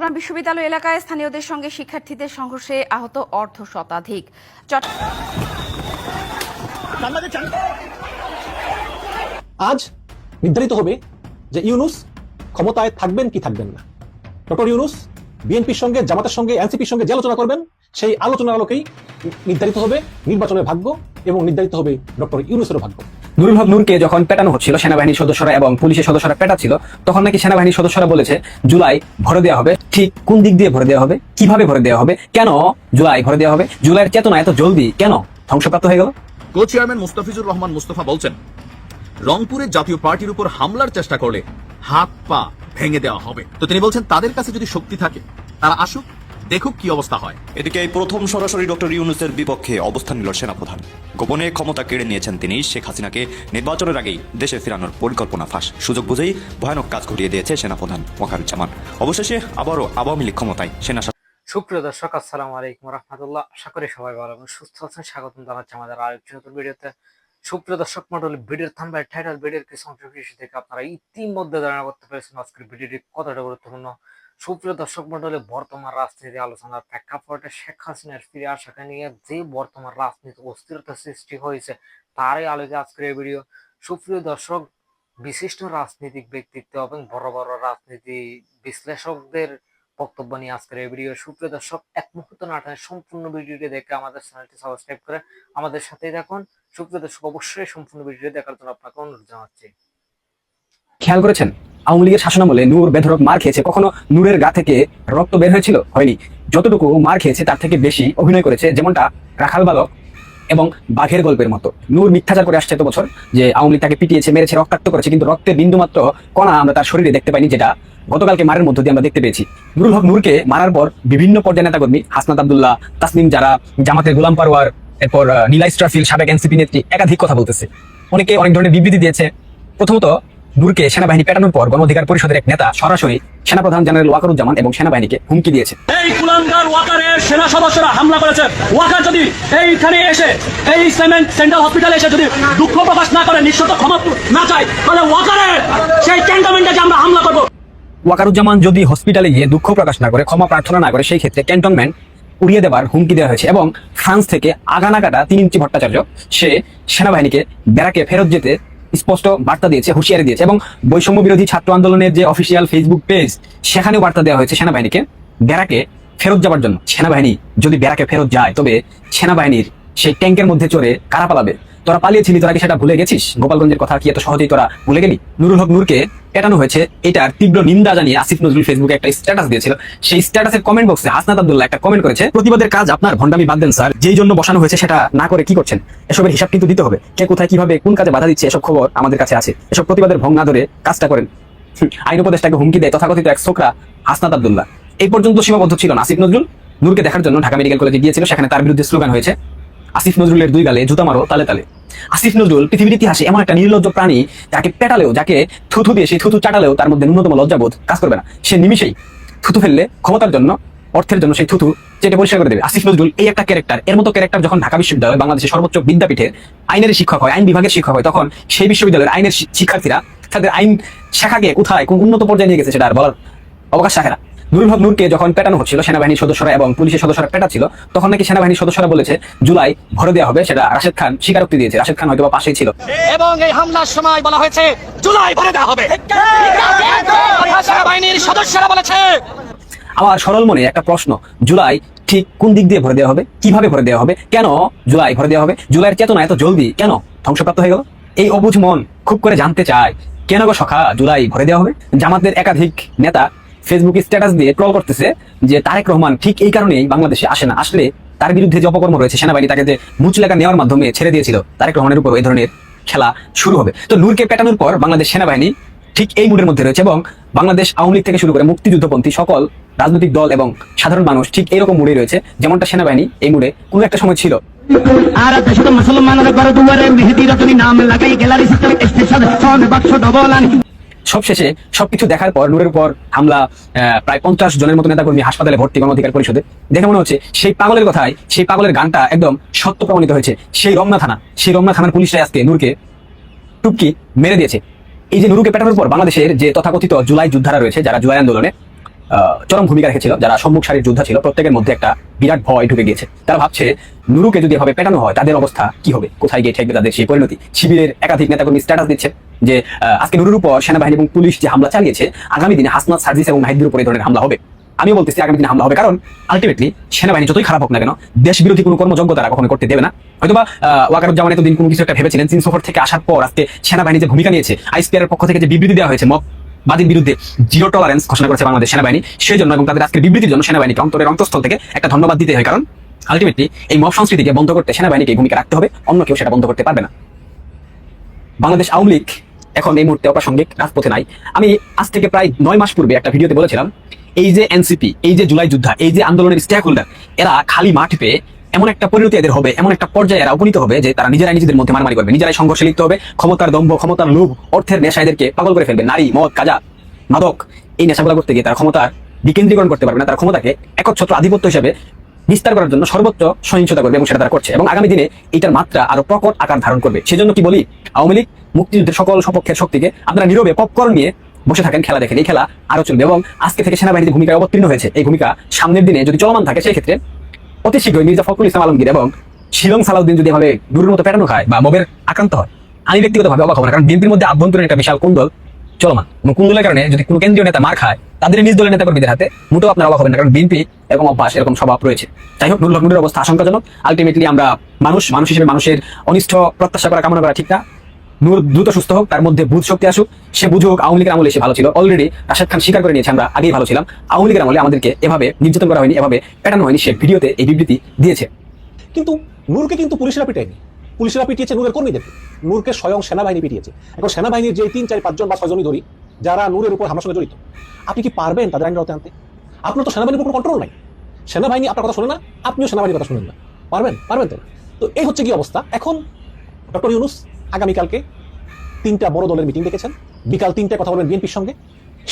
চট্টগ্রাম বিশ্ববিদ্যালয় এলাকায় স্থানীয়দের সঙ্গে শিক্ষার্থীদের সংঘর্ষে আহত অর্ধ শতাধিক। আজ নির্ধারিত হবে যে ইউনুস ক্ষমতায় থাকবেন কি থাকবেন না। ডক্টর ইউনুস বিএনপির সঙ্গে, জামাতের সঙ্গে, এনসিপির সঙ্গে যে আলোচনা করবেন, সেই আলোচনার আলোকেই নির্ধারিত হবে নির্বাচনের ভাগ্য এবং নির্ধারিত হবে ডক্টর ইউনুসের ভাগ্য। নুরুল হক নূরকে যখন পেটানো হচ্ছিল, সেনাবাহিনীর সদস্যরা এবং পুলিশের সদস্যরা পেটাচ্ছিল, তখন নাকি সেনাবাহিনীর সদস্যরা বলেছে, জুলাই ভরে দেওয়া হবে। ঠিক কোন দিক দিয়ে ভরে দেওয়া হবে? কীভাবে ভরে দেওয়া হবে? কেন জুলাই ভরে দেওয়া হবে? জুলাইয়ের চেতনা এত জলদি? কেন? ধ্বংসপ্রাপ্ত হয়ে গেল? কো চেয়ারম্যান মুস্তাফিজুর রহমান মুস্তফা বলছেন, রংপুরে জাতীয় পার্টির উপর হামলার চেষ্টা করলে হাত পা ভেঙে দেওয়া হবে। তো তিনি বলছেন, তাদের কাছে যদি শক্তি থাকে, তারা আসুক দেখুক কি অবস্থা হয়। এদিকে এই প্রথম সরাসরি ডক্টর ইউনুসের বিপক্ষে অবস্থান নিল সেনাপ্রধান। গোপনে ক্ষমতা কেড়ে নিয়েছেন তিনি। শেখ হাসিনাকে নির্বাচনের আগেই দেশে ফেরানোর পরিকল্পনা ফাঁস। সুযোগ বুঝেই ভয়ানক কাজ ঘটিয়ে দিয়েছে সেনাপ্রধান ওয়াকারুজ্জামান। অবশেষে আবারও আওয়ামী লীগ ক্ষমতায় সেনা সুপ্রিয় দর্শক আসসালামু আলাইকুম রহমতুল্লাহ। আশা করি সবাই ভালো এবং সুস্থ আছেন। স্বাগতম জানাচ্ছি আমাদের আরেকটি নতুন ভিডিওতে। সুপ্রিয় দর্শক মন্ডলী ভিডিওর থাম্বাই টাইটেল ভিডিওর কিছু অংশ থেকে আপনারা ইতিমধ্যে ধারণা করতে পেরেছেন আজকের ভিডিওটি কতটা গুরুত্বপূর্ণ সুপ্রিয় দর্শক মন্ডলী, বর্তমান রাজনীতি আলোচনার প্রেক্ষাপটে শেখ হাসিনার ফিরে আসাকে নিয়ে যে বর্তমান রাজনীতি অস্থিরতা সৃষ্টি হয়েছে, তারই আলোকে আজকের এই ভিডিও। সুপ্রিয় দর্শক, বিশিষ্ট রাজনৈতিক ব্যক্তিত্ব এবং বড় বড় রাজনীতি বিশ্লেষকদের বক্তব্য নিয়ে আজকের এই ভিডিও। সুপ্রিয় দর্শক, এক মুহূর্ত না টানে সম্পূর্ণ ভিডিওটি দেখে আমাদের চ্যানেলটি সাবস্ক্রাইব করে আমাদের সাথেই থাকুন। সুপ্রিয় দর্শক, অবশ্যই সম্পূর্ণ ভিডিওটি দেখার জন্য আপনাকে অনুরোধ জানাচ্ছি। খেয়াল করেছেন? আওয়ামী লীগের শাসনামলে নূর বেধরক মার খেয়েছে। কখনো নূরের গা থেকে রক্ত বের হয়েছিল? হয়নি। যতটুকু মার খেয়েছে তার থেকে বেশি অভিনয় করেছে যেমনটা রাখাল বালক এবং বাঘের গল্পের মতো। নূর মিথ্যাচার করে আসছে এত বছর যে আওয়ামী লীগ তাকে পিটিয়েছে মেরেছে রক্তাক্ত করেছে কিন্তু রক্তের বিন্দুমাত্র কণা আমরা তার শরীরে দেখতে পাইনি যেটা গতকালকে মারের মধ্য দিয়ে আমরা দেখতে পেয়েছি। নুরুল হক নূরকে মারার পর বিভিন্ন পর্যায়ে নেতাকর্মী হাসনাত আবদুল্লাহ তাসনিম যারা জামাতের গোলাম পারোয়ার এরপর আহ, নীলা ইস্ট্রাফিল সাবেক এনসিপি নেত্রী একাধিক কথা বলতেছে। অনেকে অনেক ধরনের বিবৃতি দিয়েছে। প্রথমত নূরকে সেনাবাহিনী পেটানোর পর গণ অধিকার পরিষদের এক নেতা সরাসরি সেনাপ্রধান জেনারেল ওয়াকারুজ্জামান এবং সেনাবাহিনীকে হুমকি দিয়েছে। এই কুলাঙ্গার ওয়াকারের সেনা সদস্যরা হামলা করেছে। ওয়াকার যদি এইখানে এসে এই ইসলামেন্ট সেন্ট্রাল হসপিটালে এসে যদি দুঃখ প্রকাশ না করে নিঃশত ক্ষমা না চায় তাহলে ওয়াকারের সেই ক্যান্টনমেন্টে যে আমরা হামলা করব। ওয়াকারুজ্জামান যদি হসপিটালে গিয়ে দুঃখ প্রকাশ না করে ক্ষমা প্রার্থনা না করে সেই ক্ষেত্রে ক্যান্টনমেন্ট উড়িয়ে দেওয়ার হুমকি দেওয়া হয়েছে এবং ফ্রান্স থেকে আগানা কাটা তিন ইঞ্চি ভট্টাচার্য সে সেনাবাহিনীকে ব্যারাকে ফেরত যেতে স্পষ্ট বার্তা দিয়েছে, হুঁশিয়ারি দিয়েছে এবং বৈষম্য বিরোধী ছাত্র আন্দোলনের যে অফিসিয়াল ফেসবুক পেজ সেখানেও বার্তা দেওয়া হয়েছে সেনাবাহিনীকে। ব্যারাকে ফেরত যাওয়ার জন্য। সেনাবাহিনী যদি ব্যারাকে ফেরত যায়, তবে সেনাবাহিনীর সেই ট্যাঙ্কের মধ্যে চড়ে কারা পালাবে? তোরা পালিয়েছিলি, তোরা কি সেটা ভুলে গেছিস? গোপালগঞ্জের কথা কি এত সহজেই তোরা ভুলে গেলি? নুরুল হক নূরকে পেটানো হয়েছে, এটার তীব্র নিন্দা জানিয়ে আসিফ নজরুল ফেসবুকে একটা স্ট্যাটাস দিয়েছিল। সেই স্ট্যাটাসের কমেন্ট বক্সে হাসনাত আব্দুল্লাহ একটা কমেন্ট করেছে, প্রতিবাদের কাজ আপনার ভন্ডামি বাদ দেন স্যার যেই জন্য বসানো হয়েছে সেটা না করে কি করছেন? এসবের হিসাব কিন্তু দিতে হবে। কে কোথায় কীভাবে, কোন কাজে বাধা দিচ্ছে, এসব খবর আমাদের কাছে আছে। এসব প্রতিবাদের ভঙ্গ না ধরে কাজটা করেন। আইন উপদেষ্টাকে হুমকি দেয় তথাকথিত এক ছোকরা হাসনাত আব্দুল্লাহ। এই পর্যন্ত সীমাবদ্ধ ছিল না আসিফ নজরুল। নূরকে দেখার জন্য ঢাকা মেডিকেল কলেজে গিয়েছিল, সেখানে তার বিরুদ্ধে স্লোগান হয়েছে আসিফ নজরুলের দুই গালে জুতা মারো, তালে তালে। আসিফ নজরুল পৃথিবীর ইতিহাসে এমন একটা নির্লজ্জ প্রাণী, যাকে পেটালেও, যাকে থুথু দিয়ে সেই থুথু চাটালেও তার মধ্যে ন্যূনতম লজ্জাবোধ কাজ করবে না। সে নিমিশেই থুতু ফেললে ক্ষমতার জন্য, অর্থের জন্য সেই থুতু চেটে পরিষ্কার করে দেবে। আসিফ নজরুল এই একটা ক্যারেক্টার এর মতো ক্যারেক্টার যখন ঢাকা বিশ্ববিদ্যালয়, বাংলাদেশের সর্বোচ্চ বিদ্যাপীঠের আইনের শিক্ষক হয়, আইন বিভাগের শিক্ষক হয়, তখন সেই বিশ্ববিদ্যালয়ের আইনের শিক্ষার্থীরা তাদের আইন শাখাকে কোথায়, কোন উন্নত পর্যায়ে নিয়ে গেছে সেটা আর বলার অবকাশ রাখে নুরুল হক নূরকে যখন পেটানো হচ্ছিল সেনাবাহিনীর সদস্যরা এবং পুলিশের সদস্যরা পেটাচ্ছিল তখন নাকি সেনাবাহিনীর সদস্যরা বলেছে জুলাই ভরে দেওয়া হবে। সেটা রাশেদ খান স্বীকারোক্তি দিয়েছে। রাশেদ খান হয়তো পাশেই ছিল। এবং এই হামলার সময় বলা হয়েছে জুলাই ভরে দেওয়া হবে। সেনাবাহিনীর সদস্যরা বলেছে আমার সরল মনে একটা প্রশ্ন জুলাই ঠিক কোন দিক দিয়ে ভরে দেওয়া হবে? কীভাবে ভরে দেওয়া হবে? কেন জুলাই ভরে দেওয়া হবে? জুলাইয়ের চেতনা এত জলদি? কেন ধ্বংসপ্রাপ্ত হয়ে গেল? এই অবুঝ মন খুব করে জানতে চায় কেন গো সখা জুলাই ভরে দেওয়া হবে? জামাতের একাধিক নেতা ফেসবুকে স্ট্যাটাস দিয়ে ট্রল করতেছে যে তারেক রহমান ঠিক এই কারণেই বাংলাদেশে আসে না। আসলে তার বিরুদ্ধে যে অপকর্ম রয়েছে সেনাবাহিনী তাকে যে মুচলেখা নেওয়ার মাধ্যমে ছেড়ে দিয়েছিল, তারেক রহমানের উপর এই ধরনের খেলা শুরু হবে। তো নূরকে পেটানোর পর বাংলাদেশ সেনাবাহিনী ঠিক এই মুডের মধ্যে রয়েছে এবং বাংলাদেশ আওয়ামী লীগ থেকে শুরু করে মুক্তিযুদ্ধপন্থী সকল রাজনৈতিক দল এবং সাধারণ মানুষ ঠিক এরকম মুডে রয়েছে যেমনটা সেনাবাহিনী এই মুডে কোনো একটা সময় ছিল। আর মুসলমানের ঘর দুয়ারে মেহেদি রতনী নাম লাগাই গ্যালারি স্টেশন সন বাক্স ডবল সবশেষে সবকিছু দেখার পর, নূরের উপর হামলা প্রায় পঞ্চাশ জনের মতো নেতা নেতাকর্মী হাসপাতালে ভর্তি গণ অধিকার পরিষদে। দেখে মনে হচ্ছে সেই পাগলের কথায়, সেই পাগলের গানটা একদম সত্য প্রমাণিত হয়েছে। সেই রমনা থানা, সেই রমনা থানার পুলিশরা আজকে নূরকে টুপকি মেরে দিয়েছে। এই যে নুরুকে পেটানোর পর বাংলাদেশের যে তথাকথিত জুলাই যুদ্ধারা রয়েছে, যারা জুলাই আন্দোলনে চরম ভূমিকা রেখেছিল যারা সম্মুখ সারির যোদ্ধা ছিল প্রত্যেকের মধ্যে একটা বিরাট ভয় ঢুকে গিয়েছে। তারা ভাবছে নুরুকে যদি এভাবে পেটানো হয় তাদের অবস্থা কি হবে? কোথায় গিয়ে ঠেকবে তাদের সেই পরিণতি? শিবিরের একাধিক নেতাকর্মী স্ট্যাটাস দিচ্ছে যে আজকে নুরুর উপর সেনাবাহিনী এবং পুলিশ যে হামলা চালিয়েছে আগামী দিনে হাসনাত সার্জিস এবং মাহিদির উপর এই ধরনের হামলা হবে। আমিও বলতেছি আগামী দিনে হামলা হবে কারণ আলটিমেটলি সেনাবাহিনী যতই খারাপ হোক না কেন দেশ বিরোধী কোনো কর্মযোগ্য তারা কখনো করতে দেবে না। হয়তোবা আহ, ওয়াকারুজ্জামান এতদিন কোনো কিছু একটা ভেবেছিলেন চীন সফর থেকে আসার পর আজকে সেনাবাহিনী যে ভূমিকা নিয়েছে আইসপিআর পক্ষ থেকে যে বিবৃতি দেওয়া হয়েছে মব বাদীর বিরুদ্ধে জিরো টলারেন্স ঘোষণা করেছে বাংলাদেশ সেনাবাহিনী। সেই জন্য এবং তাদের আজকের বিবৃতির জন্য সেনাবাহিনীকে অন্তরের অন্তঃস্থল থেকে একটা ধন্যবাদ দিতে হয়। কারণ আলটিমেটলি এই মব সংস্কৃতিকে বন্ধ করতে সেনাবাহিনীকে ভূমিকা রাখতে হবে, অন্য কেউ সেটা বন্ধ করতে পারবে না। বাংলাদেশ আওয়ামী লীগ এখন এই মুহূর্তে অপ্রাসঙ্গিক, রাজপথে নাই। আমি আজ থেকে প্রায় নয় মাস পূর্বে একটা ভিডিওতে বলেছিলাম, এই যে এনসিপি এই যে জুলাই যোদ্ধা, এই যে আন্দোলনের স্টেক হোল্ডার এরা খালি মাঠ পেয়ে এমন একটা পরিণতি এদের হবে, এমন একটা পর্যায়ে এরা উপনীত হবে যে তারা নিজেরাই নিজেদের মধ্যে মারামারি করবে, নিজেরাই সংঘর্ষে লিপ্ত হবে, ক্ষমতার দম্ভ, ক্ষমতার লোভ, অর্থের নেশা এদেরকে পাগল করে ফেলবে, নারী, মদ, কাজা, মাদক, এই নেশাগুলো করতে গিয়ে তারা ক্ষমতার বিকেন্দ্রীকরণ করতে পারবে না, তারা ক্ষমতাকে একচ্ছত্র আধিপত্য হিসেবে বিস্তার করার জন্য সর্বোচ্চ সহিংসতা করবে এবং সেটা তারা করছে এবং আগামী দিনে এটার মাত্রা আরও প্রকট আকার ধারণ করবে। সেজন্য কি বলি, আওয়ামী লীগ মুক্তিযুদ্ধের সকল সপক্ষের শক্তিকে আপনারা নীরবে পপকর্ন নিয়ে বসে থাকেন, খেলা দেখেন, এই খেলা আরও চলবে এবং আজকে থেকে সেনাবাহিনীর ভূমিকায় অবতীর্ণ হয়েছে। এই ভূমিকা সামনের দিনে যদি চলমান থাকে, সেই ক্ষেত্রে অতি শীঘ্রই মির্জা ফখরুল ইসলাম আলমগীর এবং শিলং সালাউদ্দিন যদি এভাবে দূরের মতো পেটানো খায় বা মবের আক্রান্ত হয়, আমি ব্যক্তিগতভাবে অবাক হব না, কারণ বিএনপির মধ্যে আভ্যন্তরীণ একটা বিশাল কুন্দল চলমান। এবং কুন্দলের কারণে যদি কোনো কেন্দ্রীয় নেতা মার খায়, তাদের নিজ দলের নেতা হাতে মোটেও আপনারা অবাক হবেন কারণ বিএনপি এরকম অভ্যাস, এরকম স্বভাব রয়েছে। যাই হোক নুরুল হকনুরের অবস্থা আশঙ্কাজনক। আলটিমেটলি আমরা মানুষ মানুষ হিসেবে মানুষের অনিষ্ট, প্রত্যাশা করা, কামনা করা ঠিক না। দ্রুত সুস্থ হোক, তার মধ্যে বুধ শক্তি আসুক, সে বুঝুক আওয়ামী লীগের আমলে সে ভালো ছিল। অলরেডি রাশেদ খান স্বীকার করে নিয়েছে, আমরা আগেই ভালো ছিলাম। আওয়ামী লীগের আমলে আমাদেরকে এভাবে নির্যাতন করা হয়নি, এভাবে পেটানো হয়নি, সে ভিডিওতে এই বিবৃতি দিয়েছে। কিন্তু নূরকে কিন্তু পুলিশেরা পিটায়নি। পুলিশেরা পিটিয়েছে নূরের কর্মীদেরকে নূরকে স্বয়ং সেনাবাহিনী পিটিয়েছে। এখন সেনাবাহিনীর যে তিন, চার, পাঁচজন বা ছয়জনই ধরি যারা নূরের উপর হামলার সঙ্গে জড়িত, আপনি কি পারবেন তাদের আইন আনতে? আপনার তো সেনাবাহিনীর উপর কন্ট্রোল নাই। সেনাবাহিনী আপনার কথা শোনে না, আপনিও সেনাবাহিনীর কথা শুনেন না। পারবেন? পারবেন তো? তো এই হচ্ছে কি অবস্থা? এখন ডক্টর ইউনুস আগামীকালকে তিনটা বড় দলের মিটিং ডেকেছেন বিকাল তিনটায় কথা বলবেন বিএনপির সঙ্গে,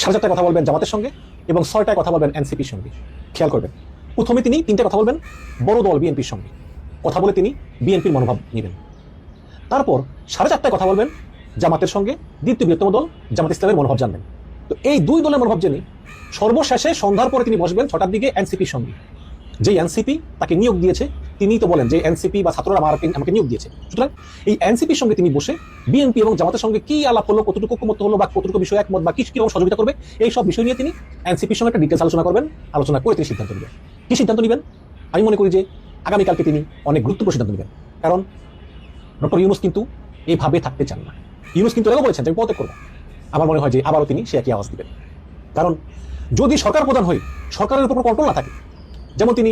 সাড়ে চারটায় কথা বলবেন জামাতের সঙ্গে এবং ছয়টায় কথা বলবেন এনসিপির সঙ্গে। খেয়াল করবেন। প্রথমে তিনি তিনটে কথা বলবেন বড় দল বিএনপির সঙ্গে। কথা বলে তিনি বিএনপির মনোভাব নেবেন। তারপর সাড়ে চারটায় কথা বলবেন জামাতের সঙ্গে, দ্বিতীয় বৃহত্তম দল জামাত ইসলামের মনোভাব জানবেন। তো এই দুই দলের মনোভাব জেনে সর্বশেষে সন্ধ্যার পরে তিনি বসবেন ছটার দিকে এনসিপির সঙ্গে। যেই এনসিপি তাকে নিয়োগ দিয়েছে তিনি তো বলেন যে এনসিপি বা ছাত্ররা আমার আমাকে নিয়োগ দিয়েছে। সুতরাং এই এনসিপির সঙ্গে তিনি বসে বিএনপি এবং জামাতের সঙ্গে কি আলাপ হলো, কতটুকু ঐক্যমত হলো বা কতটুকু বিষয় একমত বা কি কীরকম সহযোগিতা করবে, এই সব বিষয় নিয়ে তিনি এনসিপির সঙ্গে একটা ডিটেলস আলোচনা করবেন, আলোচনা করে তিনি সিদ্ধান্ত নেবেন। কি সিদ্ধান্ত নেবেন? আমি মনে করি যে আগামীকালকে তিনি অনেক গুরুত্বপূর্ণ সিদ্ধান্ত নেবেন। কারণ ডক্টর ইউনুস কিন্তু এইভাবে থাকতে চান না। ইউনুস কিন্তু এটাও বলেছেন যে আমি পদত্যাগ করব। আমার মনে হয় যে আবারও তিনি সে একই আওয়াজ দিবেন। কারণ যদি সরকার প্রধান হই, সরকারের উপর কন্ট্রোল না থাকে। যেমন তিনি